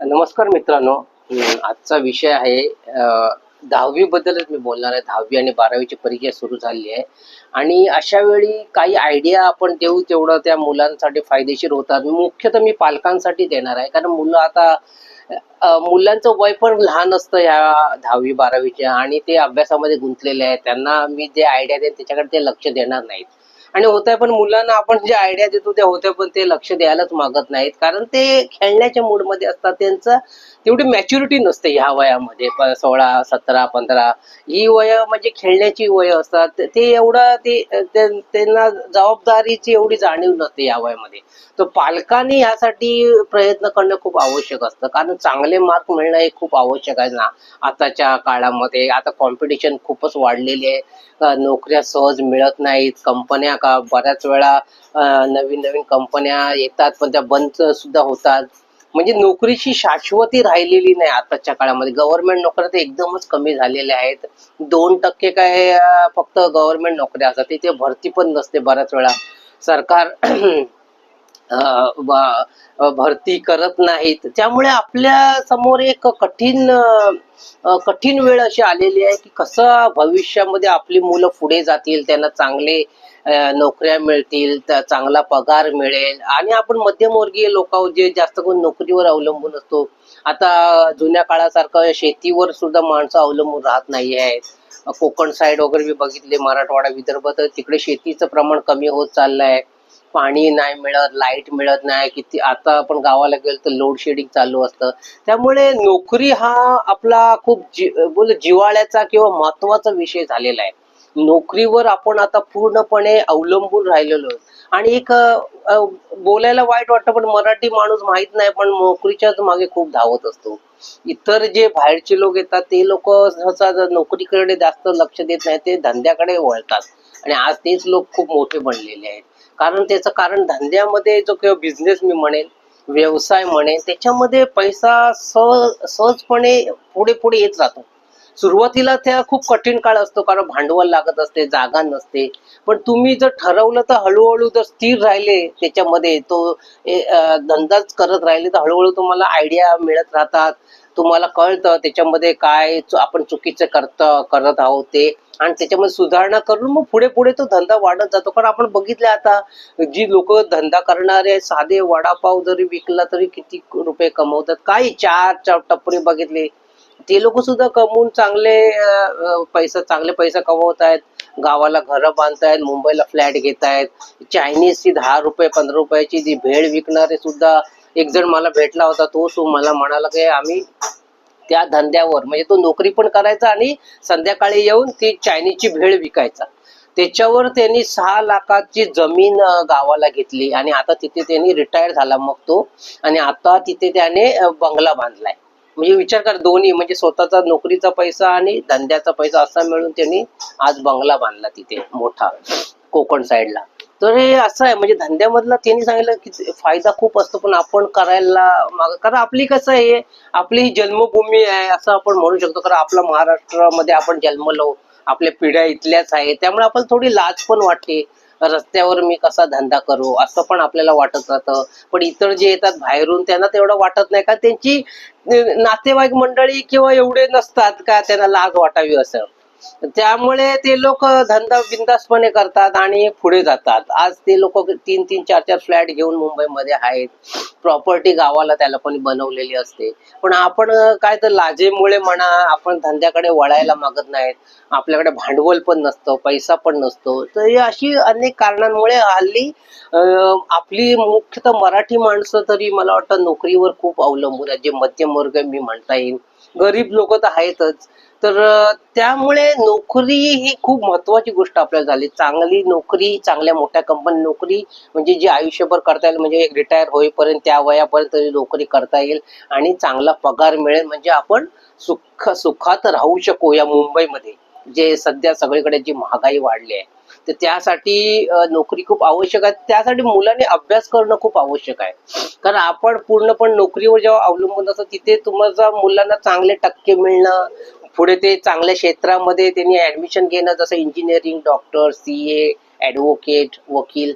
नमस्कार मित्रांनो. आजचा विषय आहे दहावी बद्दलच मी बोलणार आहे. दहावी आणि बारावीची परीक्षा सुरू झाली आहे. आणि अशा वेळी काही आयडिया आपण देऊ तेवढं त्या मुलांसाठी फायदेशीर होतात. मुख्यतः मी पालकांसाठी देणार आहे. कारण मुलं आता मुलांचं वय पण लहान असतं ह्या दहावी बारावीच्या. आणि ते अभ्यासामध्ये गुंतलेले आहेत. त्यांना मी जे आयडिया देईन त्याच्याकडे ते लक्ष देणार नाहीत. आणि होतंय पण मुलांना आपण जे आयडिया देतो त्या होत्या पण ते लक्ष द्यायलाच मागत नाहीत. कारण ते खेळण्याच्या मूडमध्ये असतात. त्यांचं तेवढी मॅच्युरिटी नसते ह्या वयामध्ये. सोळा सतरा पंधरा ही वय म्हणजे खेळण्याची वय असतात. ते एवढं ते त्यांना जबाबदारीची एवढी जाणीव नसते या वयामध्ये. तर पालकांनी यासाठी प्रयत्न करणं खूप आवश्यक असतं. कारण चांगले मार्क मिळणं हे खूप आवश्यक आहे ना. आताच्या काळामध्ये आता कॉम्पिटिशन खूपच वाढलेली आहे. नोकऱ्या सहज मिळत नाहीत. कंपन्या का बऱ्याच वेळा नवीन नवीन कंपन्या येतात पण त्या बंद सुद्धा होतात. म्हणजे नोकरीची शाश्वती राहिलेली नाही आताच्या काळामध्ये. गव्हर्नमेंट नोकऱ्या तर एकदमच कमी झालेल्या आहेत. दोन टक्के काय फक्त गव्हर्नमेंट नोकऱ्या असतात. तिथे भरती पण नसते बऱ्याच वेळा. सरकार भरती करत नाहीत. त्यामुळे आपल्यासमोर एक कठीण कठीण वेळ अशी आलेली आहे की कसं भविष्यामध्ये आपली मुलं पुढे जातील त्यांना चांगले नोकऱ्या मिळतील चांगला पगार मिळेल. आणि आपण मध्यमवर्गीय लोक जे जास्त करून नोकरीवर अवलंबून असतो आता जुन्या काळासारखं शेतीवर सुद्धा माणसं अवलंबून राहत नाही आहेत. कोकण साईड वगैरे मी बघितले मराठवाडा विदर्भ तर तिकडे शेतीचं प्रमाण कमी होत चाललंय. पाणी नाही मिळत लाइट मिळत नाही किती आता आपण गावाला गेलो तर लोड शेडिंग चालू असतं. त्यामुळे नोकरी हा आपला खूप जी बोल जिव्हाळ्याचा किंवा महत्त्वाचा विषय झालेला आहे. नोकरीवर आपण आता पूर्णपणे अवलंबून राहिलेलो आणि एक बोलायला वाईट वाटतं पण मराठी माणूस माहीत नाही पण नोकरीच्याच मागे खूप धावत असतो. इतर जे बाहेरचे लोक येतात ते लोक सहसा नोकरीकडे जास्त लक्ष देत नाही ते धंद्याकडे वळतात. आणि आज तेच लोक खूप मोठे बनलेले आहेत. कारण त्याचं कारण धंद्यामध्ये जो किंवा बिझनेस मी म्हणेन व्यवसाय म्हणेन त्याच्यामध्ये पैसा सहज सहजपणे पुढे पुढे येत राहतो. सुरुवातीला त्या खूप कठीण काळ असतो कारण भांडवल लागत असते जागा नसते. पण तुम्ही जर ठरवलं तर हळूहळू जर स्थिर राहिले त्याच्यामध्ये तो धंदाच करत राहिले तर हळूहळू तुम्हाला आयडिया मिळत राहतात. तुम्हाला कळतं त्याच्यामध्ये काय आपण चुकीचं करत करत आहोत ते. आणि त्याच्यामध्ये सुधारणा करून मग पुढे पुढे तो धंदा वाढत जातो. कारण आपण बघितले आता जी लोक धंदा करणारे साधे वडापाव जरी विकला तरी किती रुपये कमवतात. काही चार चार टपरी बघितले. ते लोक सुद्धा कमवून चांगले पैसा चांगले पैसा कमवत आहेत. गावाला घरं बांधतायत मुंबईला फ्लॅट घेत आहेत. चायनीजची दहा रुपये पंधरा रुपयाची जी भेळ विकणारे सुद्धा एक जण मला भेटला होता तो सो मला म्हणाला की आम्ही त्या धंद्यावर म्हणजे तो नोकरी पण करायचा आणि संध्याकाळी येऊन ती चायनीजची भेळ विकायचा. त्याच्यावर त्यांनी सहा लाखाची जमीन गावाला घेतली आणि आता तिथे त्यांनी रिटायर झाला मग तो आणि आता तिथे त्याने बंगला बांधलाय. म्हणजे विचार कर दोन्ही म्हणजे स्वतःचा नोकरीचा पैसा आणि धंद्याचा पैसा असा मिळून त्यांनी आज बंगला बांधला तिथे मोठा कोकण साईडला तर हे असं आहे म्हणजे धंद्यामधला त्यांनी सांगितलं की फायदा खूप असतो पण आपण करायला माग कारण आपली कसं आहे आपली ही जन्मभूमी आहे असं आपण म्हणू शकतो. कारण आपला महाराष्ट्रामध्ये आपण जन्मलो आपल्या पिढ्या इथल्याच आहे त्यामुळे आपण थोडी लाज पण वाटते. रस्त्यावर मी कसा धंदा करू असं पण आपल्याला वाटत राहतं. पण इतर जे येतात बाहेरून त्यांना तेवढं वाटत नाही. का त्यांची नातेवाईक मंडळी किंवा एवढे नसतात का त्यांना लाज वाटावी असं. त्यामुळे ते लोक धंदा बिंदासपणे करतात आणि पुढे जातात. आज ते लोक तीन तीन चार चार फ्लॅट घेऊन मुंबईमध्ये आहेत. प्रॉपर्टी गावाला त्याला पण बनवलेली असते. पण आपण काय तर लाजेमुळे म्हणा आपण धंद्याकडे वळायला मागत नाहीत. आपल्याकडे भांडवल पण नसतं पैसा पण नसतो. तर ही अशी अनेक कारणांमुळे हल्ली आपली मुख्यतः मराठी माणसं तरी मला वाटतं नोकरीवर खूप अवलंबून आहेत. जे मध्यमवर्ग मी म्हणता येईल. गरीब लोक तर आहेतच. तर त्यामुळे नोकरी ही खूप महत्वाची गोष्ट आपल्याला झाली. चांगली नोकरी चांगल्या मोठ्या कंपनी नोकरी म्हणजे जी आयुष्यभर करता येईल म्हणजे रिटायर होईपर्यंत त्या वयापर्यंत नोकरी करता येईल आणि चांगला पगार मिळेल म्हणजे आपण सुख सुखात राहू शकू या मुंबईमध्ये जे सध्या सगळीकडे जी महागाई वाढली आहे. तर त्यासाठी नोकरी खूप आवश्यक आहे. त्यासाठी मुलांनी अभ्यास करणं खूप आवश्यक आहे. कारण आपण पूर्णपणे नोकरीवर जेव्हा अवलंबून असतो तिथे तुम्हाला मुलांना चांगले टक्के मिळणं पुढे ते चांगल्या क्षेत्रामध्ये त्यांनी ऍडमिशन घेणं जसं engineering doctor C A advocate वकील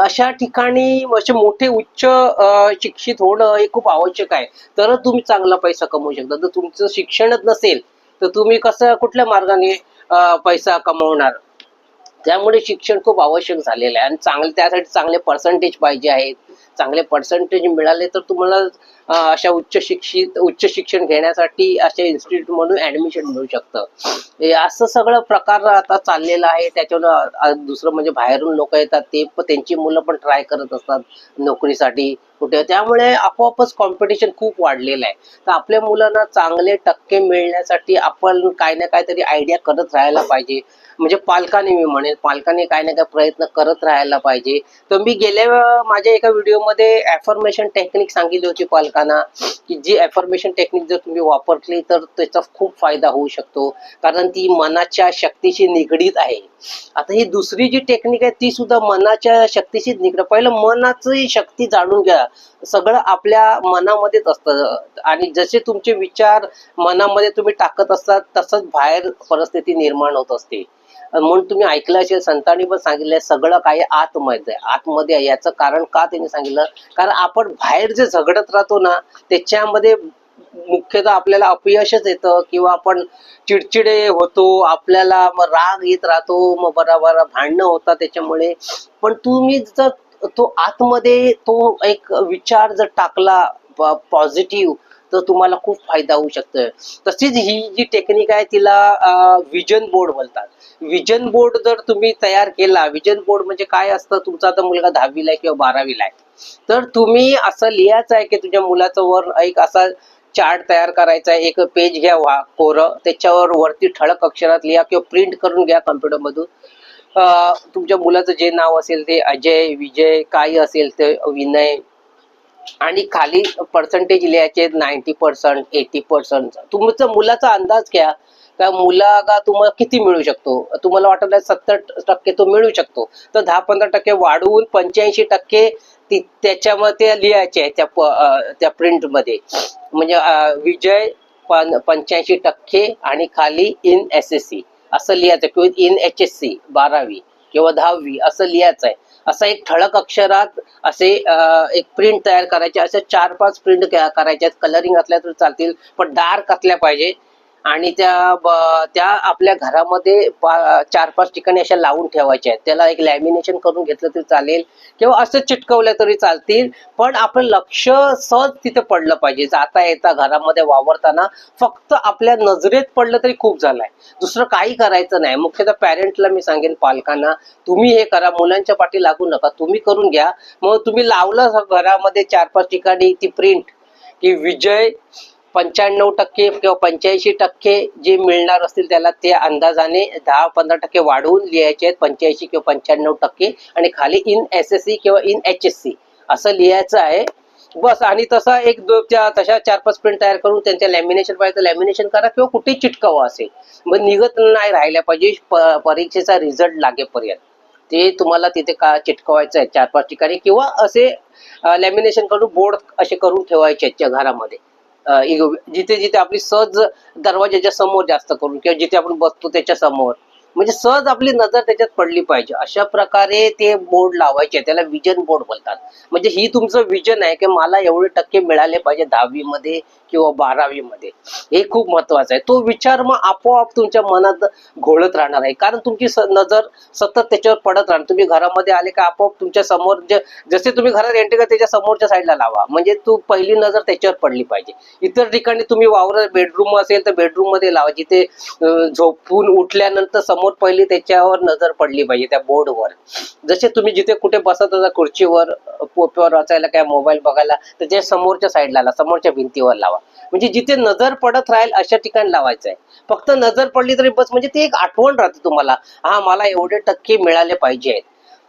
अशा ठिकाणी असे मोठे उच्च शिक्षित होणं हे खूप आवश्यक आहे. तरच तुम्ही चांगला पैसा कमवू शकता. जर तुमचं शिक्षणच नसेल तर तुम्ही कसं कुठल्या मार्गाने पैसा कमवणार? त्यामुळे शिक्षण खूप आवश्यक झालेलं आहे. आणि चांगले त्यासाठी चांगले पर्सेंटेज पाहिजे आहेत. चांगले पर्सेंटेज मिळाले तर तुम्हाला अशा उच्च शिक्षित उच्च शिक्षण घेण्यासाठी अशा इन्स्टिट्यूट मधून ऍडमिशन मिळू शकतं. असं सगळं प्रकार आता चाललेला आहे. त्याच्यावर दुसरं म्हणजे बाहेरून लोक येतात ते पण त्यांची मुलं पण ट्राय करत असतात नोकरीसाठी. कुठे त्यामुळे आपोआपच कॉम्पिटिशन खूप वाढलेलं आहे. तर आपल्या मुलांना चांगले टक्के मिळण्यासाठी आपण काय ना काहीतरी आयडिया करत राहायला पाहिजे. म्हणजे पालकांनी मी म्हणेल पालकांनी काय ना काय प्रयत्न करत राहायला पाहिजे. तर मी गेल्या माझ्या एका व्हिडिओमध्ये ॲफर्मेशन टेक्निक सांगितली होती पालकांना की जी ॲफर्मेशन टेक्निक जर तुम्ही वापरली तर त्याचा खूप फायदा होऊ शकतो. कारण ती मनाच्या शक्तीशी निगडीत आहे. आता ही दुसरी जी टेक्निक आहे ती सुद्धा मनाच्या शक्तीशी निगडीत पहिलं मनाची शक्ती जाणून घ्या. सगळं आपल्या मनामध्येच असतं. आणि जसे तुमचे विचार मनामध्ये तुम्ही टाकत असतात तसंच बाहेर परिस्थिती निर्माण होत असते. म्हणून तुम्ही ऐकलं असेल संतांनी पण सांगितलंय सगळं काही आतमध्ये आतमध्ये आहे. याचं कारण का त्यांनी सांगितलं? कारण आपण बाहेर जे झगडत राहतो ना त्याच्यामध्ये मुख्यतः आपल्याला अपयशच येतं किंवा आपण चिडचिडे होतो आपल्याला मग राग येत राहतो मग बराबर भांडणं होतात त्याच्यामुळे. पण तुम्ही जर तो आतमध्ये तो एक विचार जर टाकला पॉझिटिव्ह तर तुम्हाला खूप फायदा होऊ शकतो तशीच ही जी टेक्निक आहे तिला विजन बोर्ड बोलतात विजन बोर्ड जर तुम्ही तयार केला विजन बोर्ड म्हणजे काय असतं? तुमचा आता मुलगा दहावीला आहे किंवा बारावीला आहे. तर तुम्ही असं लिहायचं आहे की तुझ्या मुलाचं वर एक असा चार्ट तयार करायचा आहे. एक पेज घ्या वा कोरं त्याच्यावर वरती ठळक अक्षरात लिहा किंवा प्रिंट करून घ्या कम्प्युटरमधून तुमच्या मुलाचं जे नाव असेल ते अजय विजय काय असेल ते विनय. आणि खाली पर्सेंटेज लिहायचे नाईन्टी पर्सेंट एटी पर्सेंट तुमचा मुलाचा अंदाज घ्या. का मुलागा तुम्हाला किती मिळू शकतो? तुम्हाला वाटत आहे सत्तर टक्के तो मिळू शकतो. तर दहा पंधरा टक्के वाढवून पंच्याऐंशी टक्के ती त्याच्यामध्ये लिहायचे आहे त्या प- त्या प्रिंटमध्ये म्हणजे विजय विजय पंच्याऐंशी टक्के आणि खाली इन एस एस सी असं लिहायचं. किंवा इन एच एस सी बारावी किंवा दहावी असं लिहायचं आहे असं एक ठळक अक्षरात असे एक प्रिंट तयार करायचे. असे चार पाच प्रिंट करायचे. कलरिंग असल्या तर चालतील पण डार्क असल्या पाहिजे. आणि त्या त्या आपल्या घरामध्ये चार पाच ठिकाणी अशा लावून ठेवायच्या आहेत. त्याला एक लॅमिनेशन करून घेतलं तरी चालेल किंवा असं चिटकवलं तरी चालतील. पण आपलं लक्ष सहज तिथे पडलं पाहिजे. जाता येता घरामध्ये वावरताना फक्त आपल्या नजरेत पडलं तरी खूप झालंय. दुसरं काही करायचं नाही. मुख्यतः पॅरेंटला मी सांगेन पालकांना तुम्ही हे करा. मुलांच्या पाठी लागू नका. तुम्ही करून घ्या. मग तुम्ही लावलं घरामध्ये चार पाच ठिकाणी ती प्रिंट की विजय पंच्याण्णव टक्के किंवा पंच्याऐंशी टक्के जे मिळणार असतील त्याला ते अंदाजाने दहा पंधरा टक्के वाढवून लिहायचे आहेत पंच्याऐंशी किंवा पंच्याण्णव टक्के. आणि खाली इन एस एस सी किंवा इन एच एस सी असं लिहायचं आहे. बस आणि तसा एक दो तशा चार पाच प्रिंट तयार करून त्यांच्या लॅमिनेशन पाहिजे लॅमिनेशन करा किंवा कुठे चिटकावं असेल. मग निघत नाही राहिल्या पाहिजे परीक्षेचा रिझल्ट लागेपर्यंत. ते तुम्हाला तिथे का चिटकवायचं आहे चार पाच ठिकाणी. किंवा असे लॅमिनेशन करून बोर्ड असे करून ठेवायचे आहेत घरामध्ये. जिथे जिथे आपली सहज दरवाजाच्या समोर जास्त करून किंवा जिथे आपण बसतो त्याच्यासमोर. म्हणजे सहज आपली नजर त्याच्यात पडली पाहिजे. अशा प्रकारे ते बोर्ड लावायचे. त्याला विजन बोर्ड बोलतात. म्हणजे ही तुमचं विजन आहे की मला एवढे टक्के मिळाले पाहिजे दहावी मध्ये किंवा बारावी मध्ये हे खूप महत्वाचं आहे. तो विचार मग आपोआप तुमच्या मनात घोळत राहणार आहे. कारण तुमची नजर सतत त्याच्यावर पडत राहणार. तुम्ही घरामध्ये आले का आपोआप तुमच्यासमोर जसे तुम्ही घरात एंट्री का त्याच्या समोरच्या साईडला लावा. म्हणजे तू पहिली नजर त्याच्यावर पडली पाहिजे. इतर ठिकाणी तुम्ही वावर बेडरूम असेल तर बेडरूममध्ये लावा. जिथे झोपून उठल्यानंतर समोर पहिली त्याच्यावर नजर पडली पाहिजे त्या बोर्डवर जसे तुम्ही जिथे कुठे बसत होता खुर्चीवर पोप्यावर वाचायला काय मोबाईल बघायला त्याच्या समोरच्या साईडला लावा. समोरच्या भिंतीवर लावा. म्हणजे जिथे नजर पडत राहील अशा ठिकाणी लावायचं आहे फक्त नजर पडली तरी बस म्हणजे ती एक आठवण राहते तुम्हाला. हा मला एवढे टक्के मिळाले पाहिजे. आहेत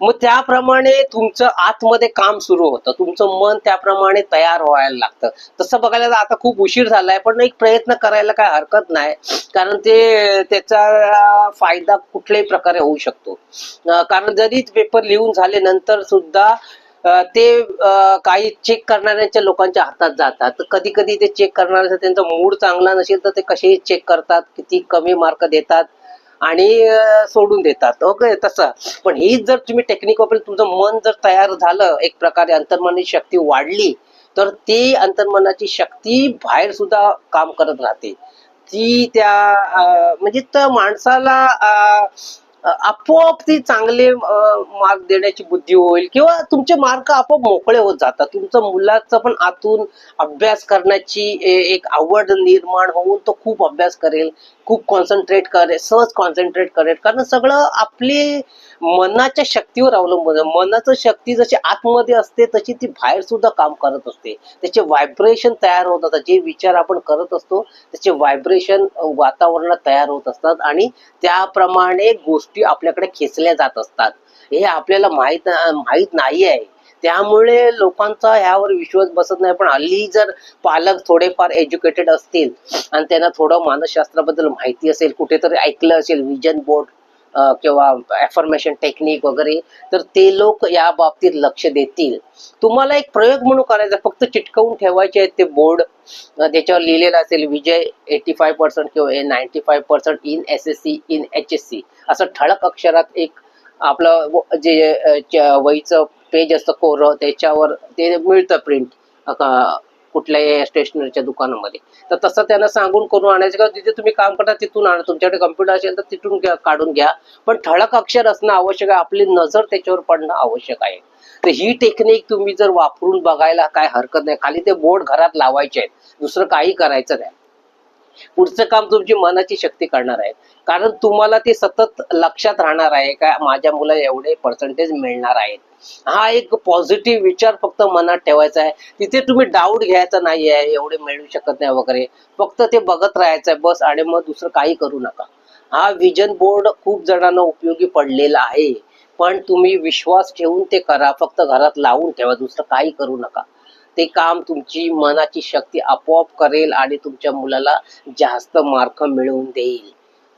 मग त्याप्रमाणे तुमचं आतमध्ये काम सुरू होतं. तुमचं मन त्याप्रमाणे तयार व्हायला लागतं. तसं बघायला तर आता खूप उशीर झालाय पण एक प्रयत्न करायला काय हरकत नाही. कारण ते त्याचा फायदा कुठल्याही प्रकारे होऊ शकतो. कारण जरी पेपर लिहून झाले नंतर सुद्धा ते काही चेक करणाऱ्यांच्या लोकांच्या हातात जातात. तर कधी कधी ते चेक करणाऱ्यांचा त्यांचा मूड चांगला नसेल तर ते कसेही चेक करतात किती कमी मार्क देतात आणि सोडून देतात. ओके तसं. पण ही जर तुम्ही टेक्निक वापरली तुमचं मन जर तयार झालं एक प्रकारे अंतर्मनाची शक्ती वाढली तर ती अंतर्मनाची शक्ती बाहेर सुद्धा काम करत राहते. ती त्या म्हणजे त्या माणसाला आपोआप ती चांगले मार्क देण्याची बुद्धी होईल किंवा तुमचे मार्क आपोआप मोकळे होत जातात. तुमचं मुलाचं पण आतून अभ्यास करण्याची एक आवड निर्माण होऊन तो खूप अभ्यास करेल खूप कॉन्सन्ट्रेट करेल सहज कॉन्सन्ट्रेट करेल. कारण सगळं आपले मनाच्या शक्तीवर अवलंबून मनाचं शक्ती जशी आतमध्ये असते तशी ती बाहेर सुद्धा काम करत असते. त्याचे व्हायब्रेशन तयार होत असतात. जे विचार आपण करत असतो त्याचे व्हायब्रेशन वातावरणात तयार होत असतात. आणि त्याप्रमाणे गोष्टी आपल्याकडे खेचल्या जात असतात. हे आपल्याला माहीत माहीत नाही आहे त्यामुळे लोकांचा ह्यावर विश्वास बसत नाही. पण हल्ली जर पालक थोडेफार एज्युकेटेड असतील आणि त्यांना थोडं मानसशास्त्राबद्दल माहिती असेल कुठेतरी ऐकलं असेल विजन बोर्ड किंवा ॲफर्मेशन टेक्निक वगैरे तर ते लोक या बाबतीत लक्ष देतील. तुम्हाला एक प्रयोग म्हणून करायचा फक्त चिटकवून ठेवायचे आहेत ते बोर्ड त्याच्यावर लिहिलेलं असेल विजय एटी फाय पर्सेंट किंवा ninety five percent in S S C in H S C असं ठळक अक्षरात एक आपलं जे वहीचं पेज असतं कोरं त्याच्यावर ते मिळतं प्रिंट कुठल्याही स्टेशनरीच्या दुकानामध्ये. तर तसं त्यांना सांगून करून आणायचं का जिथे तुम्ही काम करता तिथून आणा तुमच्याकडे कम्प्युटर असेल तर तिथून काढून घ्या. पण ठळक अक्षर असणं आवश्यक आहे आपली नजर त्याच्यावर पडणं आवश्यक आहे. तर ही टेक्निक तुम्ही जर वापरून बघायला काय हरकत नाही खाली ते बोर्ड घरात लावायचे आहेत दुसरं काही करायचं नाही. पुढचं काम तुमची मनाची शक्ती करणार आहे कारण तुम्हाला ते सतत लक्षात राहणार आहे का माझ्या मुला एवढे पर्सेंटेज मिळणार आहेत. हा एक पॉझिटिव्ह विचार फक्त मनात ठेवायचा आहे. तिथे तुम्ही डाऊट घ्यायचा नाही आहे एवढे मिळू शकत नाही वगैरे. फक्त ते बघत राहायचं आहे बस आणि मग दुसरं काही करू नका. हा विजन बोर्ड खूप जणांना उपयोगी पडलेला आहे. पण तुम्ही विश्वास ठेवून ते करा फक्त घरात लावून ठेवा दुसरं काही करू नका. ते काम तुमची मनाची शक्ती आपोआप करेल आणि तुमच्या मुलाला जास्त मार्क मिळवून देईल.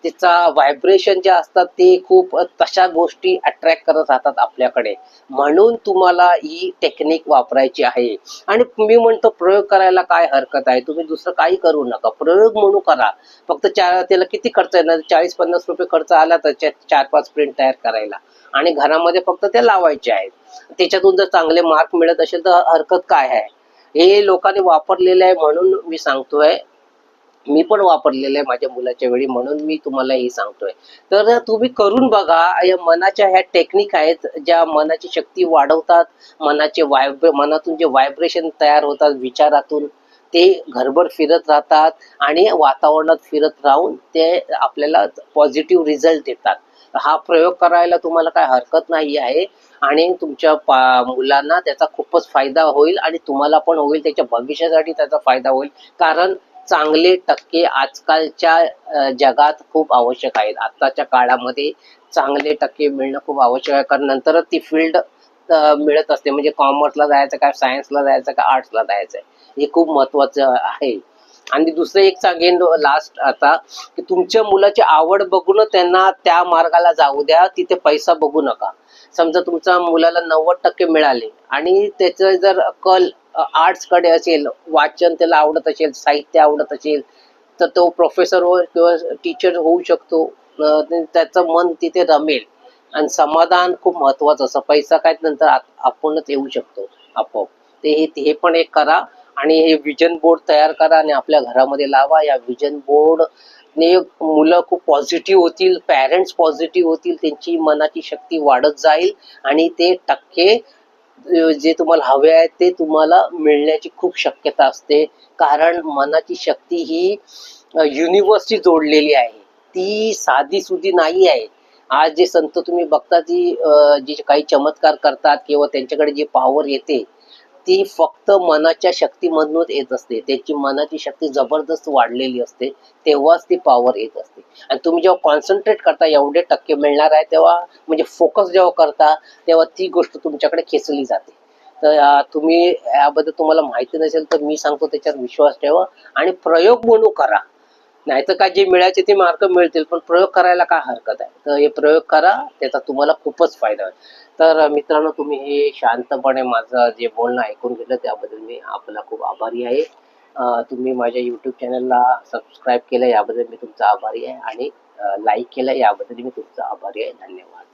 तिचा व्हायब्रेशन जे असतात ते खूप तशा गोष्टी अट्रॅक्ट करत राहतात आपल्याकडे. म्हणून तुम्हाला ही टेक्निक वापरायची आहे. आणि मी म्हणतो प्रयोग करायला काय हरकत आहे? तुम्ही दुसरं काही करू नका. प्रयोग म्हणून करा. फक्त चार त्याला किती खर्च येणार? चाळीस पन्नास रुपये खर्च आला तर चार पाच प्रिंट तयार करायला. आणि घरामध्ये फक्त ते लावायचे आहेत. त्याच्यातून जर चांगले मार्क मिळत असेल तर हरकत काय आहे? हे लोकांनी वापरलेलं आहे म्हणून मी सांगतोय. मी पण वापरलेलं आहे माझ्या मुलाच्या वेळी म्हणून मी तुम्हाला हे सांगतोय. तर तुम्ही करून बघा या मनाच्या ह्या टेक्निक आहेत ज्या मनाची शक्ती वाढवतात मनाचे वायब्रे मनातून जे व्हायब्रेशन तयार होतात विचारातून ते घरभर फिरत राहतात आणि वातावरणात फिरत राहून ते आपल्याला पॉझिटिव्ह रिझल्ट देतात. हा प्रयोग करायला तुम्हाला काय हरकत नाही आहे आणि तुमच्या मुलांना त्याचा खूपच फायदा होईल आणि तुम्हाला पण होईल त्याच्या भविष्यासाठी त्याचा फायदा होईल. कारण चांगले टक्के आजकालच्या जगात खूप आवश्यक आहेत. आत्ताच्या काळामध्ये चांगले टक्के मिळणं खूप आवश्यक आहे. कारण नंतरच ती फील्ड मिळत असते. म्हणजे कॉमर्सला जायचं काय सायन्सला जायचं का आर्ट्सला जायचं हे खूप महत्वाचं आहे. आणि दुसरं एक सांगेन लास्ट आता की तुमच्या मुलाची आवड बघून त्यांना त्या मार्गाला जाऊ द्या. तिथे पैसा बघू नका. समजा तुमच्या मुलाला नव्वद टक्के मिळाले आणि त्याचं जर कल आर्ट्सकडे असेल वाचन त्याला आवडत असेल साहित्य आवडत असेल तर तो प्रोफेसर हो किंवा टीचर होऊ शकतो. त्याचं मन तिथे रमेल. आणि समाधान खूप महत्वाचं असं पैसा काय नंतर आपणच येऊ शकतो आपोआप. ते हे पण एक करा आणि हे विजन बोर्ड तयार करा आणि आपल्या घरामध्ये लावा. या विजन बोर्ड ने मुलं खूप पॉझिटिव्ह होतील पॅरेंट्स पॉझिटिव्ह होतील त्यांची मनाची शक्ती वाढत जाईल आणि ते टक्के जे तुम्हाला हवे आहे ते तुम्हाला मिळण्याची खूप शक्यता असते. कारण मनाची शक्ती ही युनिव्हर्सशी जोडलेली आहे. ती साधी सुधी नाही आहे. आज जे संत तुम्ही बघता ती जे काही चमत्कार करतात किंवा त्यांच्याकडे जी पॉवर येते ती फक्त मनाच्या शक्तीमधूनच येत असते. त्याची मनाची शक्ती जबरदस्त वाढलेली असते तेव्हाच ती पॉवर येत असते. आणि तुम्ही जेव्हा कॉन्सन्ट्रेट करता एवढे टक्के मिळणार आहे तेव्हा म्हणजे फोकस जेव्हा करता तेव्हा ती गोष्ट तुमच्याकडे खेचली जाते. तर तुम्ही याबद्दल तुम्हाला माहिती नसेल तर मी सांगतो त्याच्यावर विश्वास ठेवा आणि प्रयोग म्हणून करा. नाहीतर काय जे मिळायचे ते मार्क मिळतील पण प्रयोग करायला काय हरकत आहे? तर हे प्रयोग करा त्याचा तुम्हाला खूपच फायदा होईल. तर मित्रांनो तुम्ही हे शांतपणे माझं जे बोलणं ऐकून घेतलं त्याबद्दल मी आपला खूप आभारी आहे. तुम्ही माझ्या यूट्यूब चॅनलला सबस्क्राईब केलं याबद्दल मी तुमचा आभारी आहे. आणि लाईक केलं याबद्दल मी तुमचा आभारी आहे. धन्यवाद.